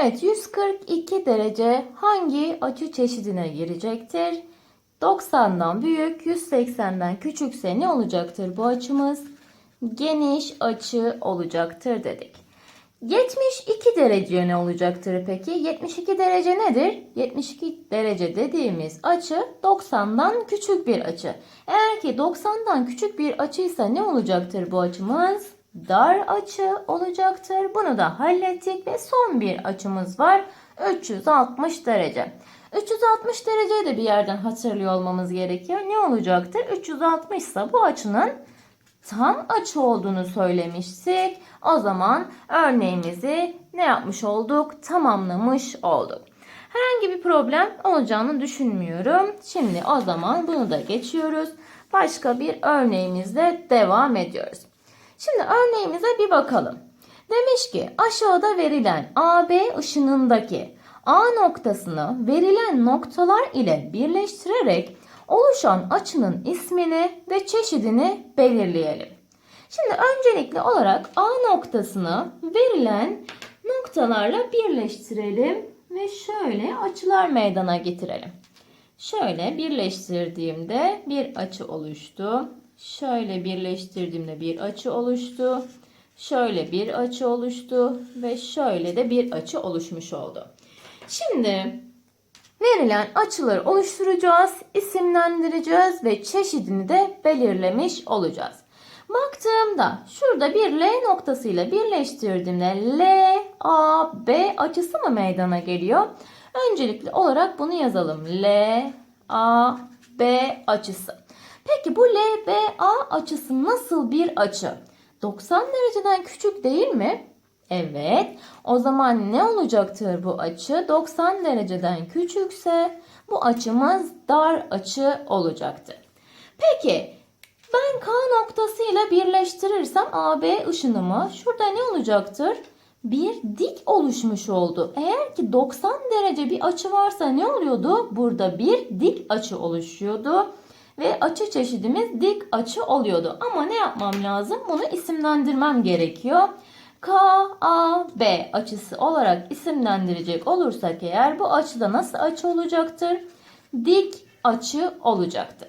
Evet 142 derece hangi açı çeşidine girecektir? 90'dan büyük 180'den küçükse ne olacaktır bu açımız? Geniş açı olacaktır dedik. 72 derece ne olacaktır peki? 72 derece nedir? 72 derece dediğimiz açı 90'dan küçük bir açı. Eğer ki 90'dan küçük bir açıysa ne olacaktır bu açımız? Dar açı olacaktır. Bunu da hallettik ve son bir açımız var. 360 derece. 360 dereceyi de bir yerden hatırlıyor olmamız gerekiyor. Ne olacaktır? 360 ise bu açının tam açı olduğunu söylemiştik. O zaman örneğimizi ne yapmış olduk? Tamamlamış olduk. Herhangi bir problem olacağını düşünmüyorum. Şimdi o zaman bunu da geçiyoruz. Başka bir örneğimizle devam ediyoruz. Şimdi örneğimize bir bakalım. Demiş ki aşağıda verilen AB ışınındaki A noktasını verilen noktalar ile birleştirerek oluşan açının ismini ve çeşidini belirleyelim. Şimdi öncelikli olarak A noktasını verilen noktalarla birleştirelim ve şöyle açılar meydana getirelim. Şöyle birleştirdiğimde bir açı oluştu. Şöyle birleştirdiğimde bir açı oluştu. Şöyle bir açı oluştu ve şöyle de bir açı oluşmuş oldu. Şimdi verilen açıları oluşturacağız, isimlendireceğiz ve çeşidini de belirlemiş olacağız. Baktığımda şurada bir L noktasıyla birleştirdiğimde L, A, B açısı mı meydana geliyor? Öncelikli olarak bunu yazalım. L, A, B açısı. Peki bu LBA açısı nasıl bir açı? 90 dereceden küçük değil mi? Evet. O zaman ne olacaktır bu açı? 90 dereceden küçükse bu açımız dar açı olacaktır. Peki ben K noktasıyla birleştirirsem AB ışınımı şurada ne olacaktır? Bir dik oluşmuş oldu. Eğer ki 90 derece bir açı varsa ne oluyordu? Burada bir dik açı oluşuyordu ve açı çeşidimiz dik açı oluyordu. Ama ne yapmam lazım? Bunu isimlendirmem gerekiyor. KAB açısı olarak isimlendirecek olursak eğer bu açıda nasıl açı olacaktır? Dik açı olacaktır.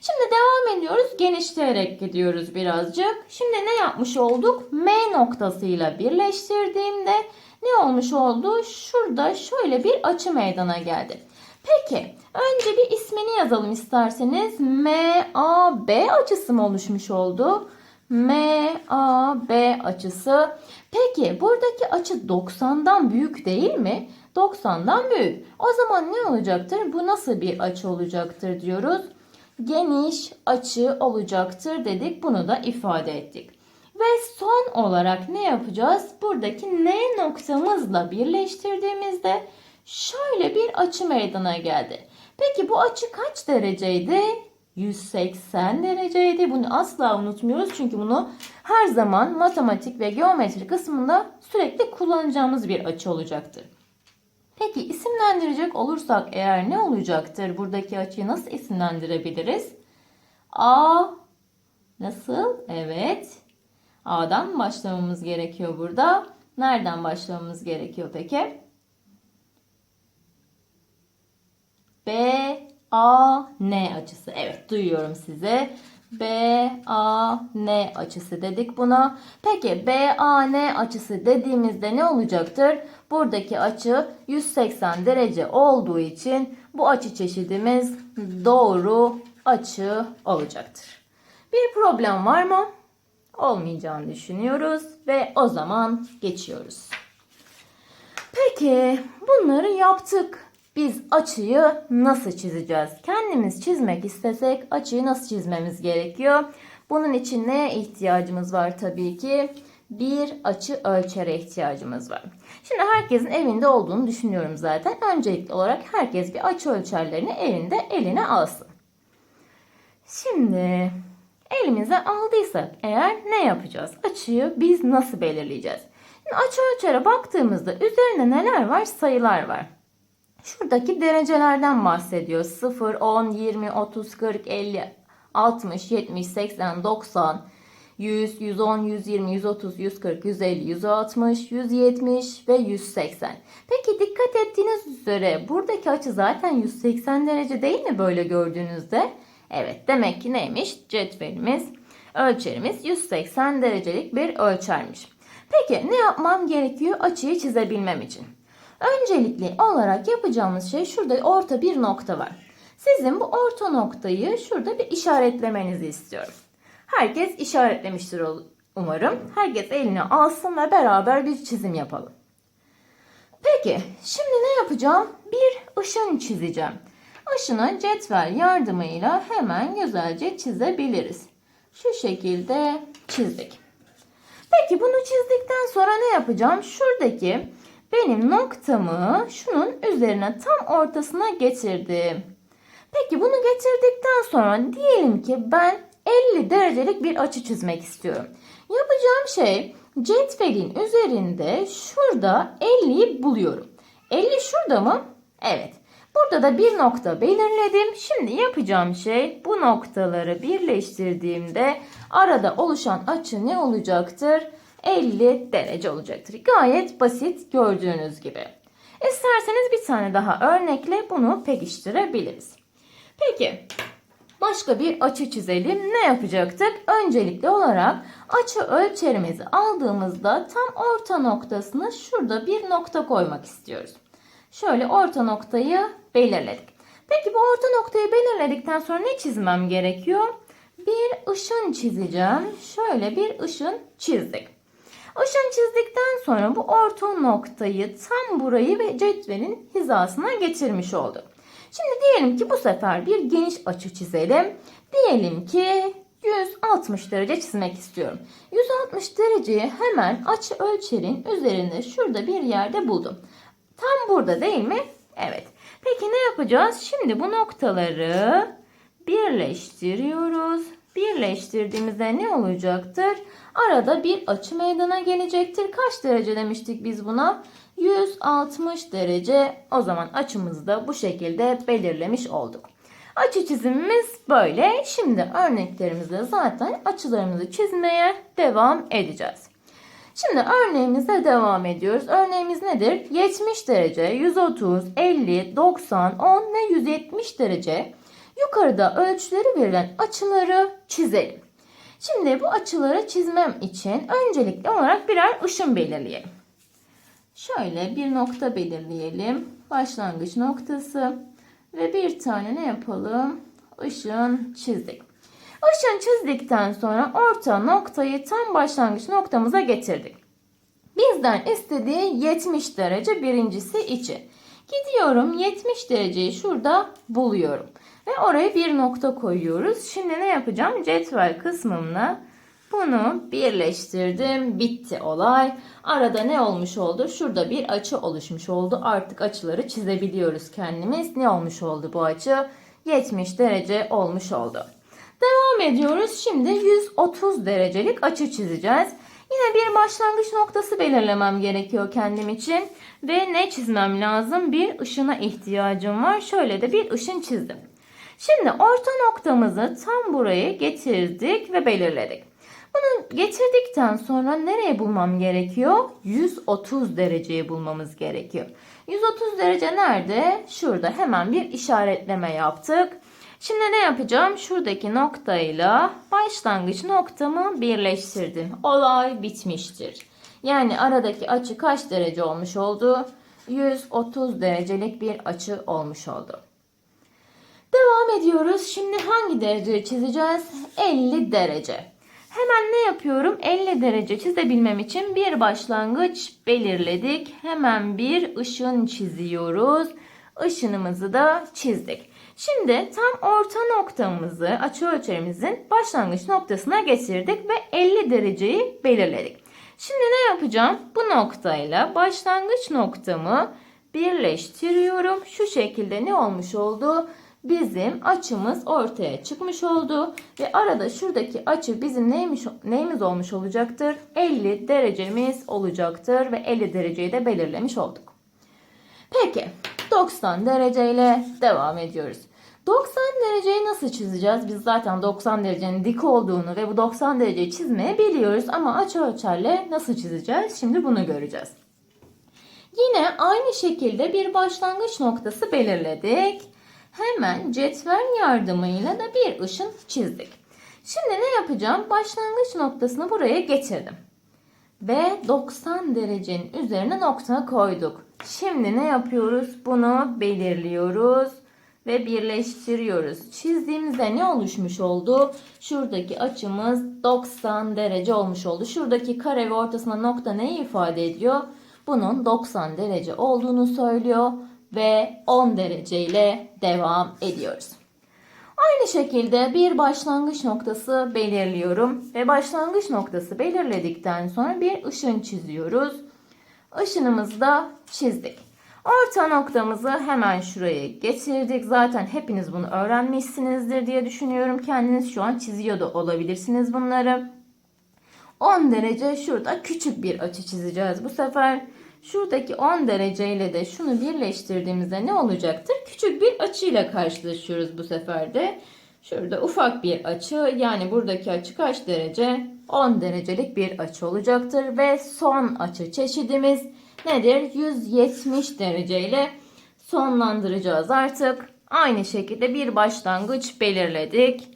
Şimdi devam ediyoruz. Genişleyerek gidiyoruz birazcık. Şimdi ne yapmış olduk? M noktasıyla birleştirdiğimde ne olmuş oldu? Şurada şöyle bir açı meydana geldi. Peki önce bir ismini yazalım isterseniz. MAB açısı mı oluşmuş oldu? MAB açısı. Peki buradaki açı 90'dan büyük değil mi? 90'dan büyük. O zaman ne olacaktır? Bu nasıl bir açı olacaktır diyoruz. Geniş açı olacaktır dedik. Bunu da ifade ettik. Ve son olarak ne yapacağız? Buradaki N noktamızla birleştirdiğimizde şöyle bir açı meydana geldi. Peki bu açı kaç dereceydi? 180 dereceydi. Bunu asla unutmuyoruz çünkü bunu her zaman matematik ve geometri kısmında sürekli kullanacağımız bir açı olacaktır. Peki isimlendirecek olursak eğer ne olacaktır? Buradaki açıyı nasıl isimlendirebiliriz? A nasıl? Evet. A'dan başlamamız gerekiyor burada. Nereden başlamamız gerekiyor peki? B A N açısı. Evet duyuyorum size. B A N açısı dedik buna. Peki B A N açısı dediğimizde ne olacaktır? Buradaki açı 180 derece olduğu için bu açı çeşidimiz doğru açı olacaktır. Bir problem var mı? Olmayacağını düşünüyoruz ve o zaman geçiyoruz. Peki bunları yaptık. Biz açıyı nasıl çizeceğiz? Kendimiz çizmek istesek açıyı nasıl çizmemiz gerekiyor? Bunun için neye ihtiyacımız var tabii ki? Bir açı ölçere ihtiyacımız var. Şimdi herkesin evinde olduğunu düşünüyorum zaten. Öncelikli olarak herkes bir açı ölçerlerini evinde eline alsın. Şimdi elimize aldıysak eğer ne yapacağız? Açıyı biz nasıl belirleyeceğiz? Şimdi açı ölçere baktığımızda üzerinde neler var? Sayılar var. Şuradaki derecelerden bahsediyor. 0, 10, 20, 30, 40, 50, 60, 70, 80, 90, 100, 110, 120, 130, 140, 150, 160, 170 ve 180. Peki dikkat ettiğiniz üzere buradaki açı zaten 180 derece değil mi böyle gördüğünüzde? Evet demek ki neymiş? Cetvelimiz, ölçerimiz 180 derecelik bir ölçermiş. Peki ne yapmam gerekiyor açıyı çizebilmem için? Öncelikli olarak yapacağımız şey şurada orta bir nokta var. Sizin bu orta noktayı şurada bir işaretlemenizi istiyorum. Herkes işaretlemiştir umarım. Herkes eline alsın ve beraber bir çizim yapalım. Peki şimdi ne yapacağım? Bir ışın çizeceğim. Işını cetvel yardımıyla hemen güzelce çizebiliriz. Şu şekilde çizdik. Peki bunu çizdikten sonra ne yapacağım? Şuradaki benim noktamı şunun üzerine tam ortasına getirdim. Peki bunu getirdikten sonra diyelim ki ben 50 derecelik bir açı çizmek istiyorum. Yapacağım şey cetvelin üzerinde şurada 50'yi buluyorum. 50 şurada mı? Evet. Burada da bir nokta belirledim. Şimdi yapacağım şey bu noktaları birleştirdiğimde arada oluşan açı ne olacaktır? 50 derece olacaktır. Gayet basit gördüğünüz gibi. İsterseniz bir tane daha örnekle bunu pekiştirebiliriz. Peki başka bir açı çizelim. Ne yapacaktık? Öncelikli olarak açı ölçerimizi aldığımızda tam orta noktasına şurada bir nokta koymak istiyoruz. Şöyle orta noktayı belirledik. Peki bu orta noktayı belirledikten sonra ne çizmem gerekiyor? Bir ışın çizeceğim. Şöyle bir ışın çizdik. Işın çizdikten sonra bu orta noktayı tam burayı ve cetvelin hizasına getirmiş olduk. Şimdi diyelim ki bu sefer bir geniş açı çizelim. Diyelim ki 160 derece çizmek istiyorum. 160 dereceyi hemen açı ölçerin üzerinde şurada bir yerde buldum. Tam burada değil mi? Evet. Peki ne yapacağız? Şimdi bu noktaları birleştiriyoruz. Birleştirdiğimizde ne olacaktır? Arada bir açı meydana gelecektir. Kaç derece demiştik biz buna? 160 derece. O zaman açımızı da bu şekilde belirlemiş olduk. Açı çizimimiz böyle. Şimdi örneklerimizde zaten açılarımızı çizmeye devam edeceğiz. Şimdi örneğimize devam ediyoruz. Örneğimiz nedir? 70 derece, 130, 50, 90, 10 ve 170 derece. Yukarıda ölçüleri verilen açıları çizelim. Şimdi bu açıları çizmem için öncelikli olarak birer ışın belirleyelim. Şöyle bir nokta belirleyelim. Başlangıç noktası ve bir tane ne yapalım? Işın çizdik. Işın çizdikten sonra orta noktayı tam başlangıç noktamıza getirdik. Bizden istediği 70 derece birincisi için. Gidiyorum 70 dereceyi şurada buluyorum. Ve oraya bir nokta koyuyoruz. Şimdi ne yapacağım? Cetvel kısmımla bunu birleştirdim. Bitti olay. Arada ne olmuş oldu? Şurada bir açı oluşmuş oldu. Artık açıları çizebiliyoruz kendimiz. Ne olmuş oldu bu açı? 70 derece olmuş oldu. Devam ediyoruz. Şimdi 130 derecelik açı çizeceğiz. Yine bir başlangıç noktası belirlemem gerekiyor kendim için. Ve ne çizmem lazım? Bir ışına ihtiyacım var. Şöyle de bir ışın çizdim. Şimdi orta noktamızı tam buraya getirdik ve belirledik. Bunu getirdikten sonra nereye bulmam gerekiyor? 130 dereceyi bulmamız gerekiyor. 130 derece nerede? Şurada hemen bir işaretleme yaptık. Şimdi ne yapacağım? Şuradaki noktayla başlangıç noktamı birleştirdim. Olay bitmiştir. Yani aradaki açı kaç derece olmuş oldu? 130 derecelik bir açı olmuş oldu. Devam ediyoruz. Şimdi hangi dereceyi çizeceğiz? 50 derece. Hemen ne yapıyorum? 50 derece çizebilmem için bir başlangıç belirledik. Hemen bir ışın çiziyoruz. Işınımızı da çizdik. Şimdi tam orta noktamızı açı ölçerimizin başlangıç noktasına getirdik ve 50 dereceyi belirledik. Şimdi ne yapacağım? Bu noktayla başlangıç noktamı birleştiriyorum. Şu şekilde ne olmuş oldu? Bizim açımız ortaya çıkmış oldu ve arada şuradaki açı bizim neymiş neyimiz olmuş olacaktır? 50 derecemiz olacaktır ve 50 dereceyi de belirlemiş olduk. Peki 90 dereceyle devam ediyoruz. 90 dereceyi nasıl çizeceğiz? Biz zaten 90 derecenin dik olduğunu ve bu 90 dereceyi çizmeyi biliyoruz ama açı ölçerle nasıl çizeceğiz? Şimdi bunu göreceğiz. Yine aynı şekilde bir başlangıç noktası belirledik. Hemen cetvel yardımıyla da bir ışın çizdik. Şimdi ne yapacağım? Başlangıç noktasını buraya getirdim. Ve 90 derecenin üzerine nokta koyduk. Şimdi ne yapıyoruz? Bunu belirliyoruz ve birleştiriyoruz. Çizdiğimizde ne oluşmuş oldu? Şuradaki açımız 90 derece olmuş oldu. Şuradaki kare ve ortasına nokta neyi ifade ediyor? Bunun 90 derece olduğunu söylüyor ve 10 derece ile devam ediyoruz. Aynı şekilde bir başlangıç noktası belirliyorum ve başlangıç noktası belirledikten sonra bir ışın çiziyoruz. Işınımızı da çizdik. Orta noktamızı hemen şuraya getirdik. Zaten hepiniz bunu öğrenmişsinizdir diye düşünüyorum. Kendiniz şu an çiziyor da olabilirsiniz bunları. 10 derece şurada küçük bir açı çizeceğiz bu sefer. Şuradaki 10 dereceyle de şunu birleştirdiğimizde ne olacaktır? Küçük bir açıyla karşılaşıyoruz bu sefer de. Şurada ufak bir açı yani buradaki açı kaç derece? 10 derecelik bir açı olacaktır ve son açı çeşidimiz nedir? 170 dereceyle sonlandıracağız artık. Aynı şekilde bir başlangıç belirledik.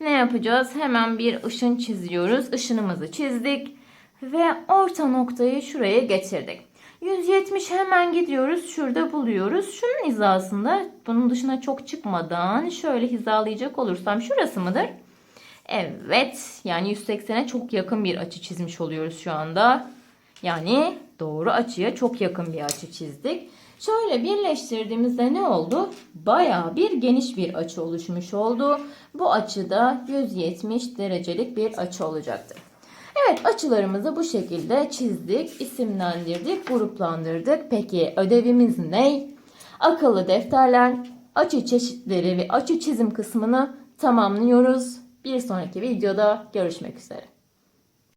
Ne yapacağız? Hemen bir ışın çiziyoruz. Işınımızı çizdik ve orta noktayı şuraya getirdik. 170 hemen gidiyoruz. Şurada buluyoruz. Şunun hizasında bunun dışına çok çıkmadan şöyle hizalayacak olursam şurası mıdır? Evet. Yani 180'e çok yakın bir açı çizmiş oluyoruz şu anda. Yani doğru açıya çok yakın bir açı çizdik. Şöyle birleştirdiğimizde ne oldu? Baya bir geniş bir açı oluşmuş oldu. Bu açıda 170 derecelik bir açı olacaktır. Evet açılarımızı bu şekilde çizdik, isimlendirdik, gruplandırdık. Peki ödevimiz ne? Akıllı defterler, açı çeşitleri ve açı çizim kısmını tamamlıyoruz. Bir sonraki videoda görüşmek üzere.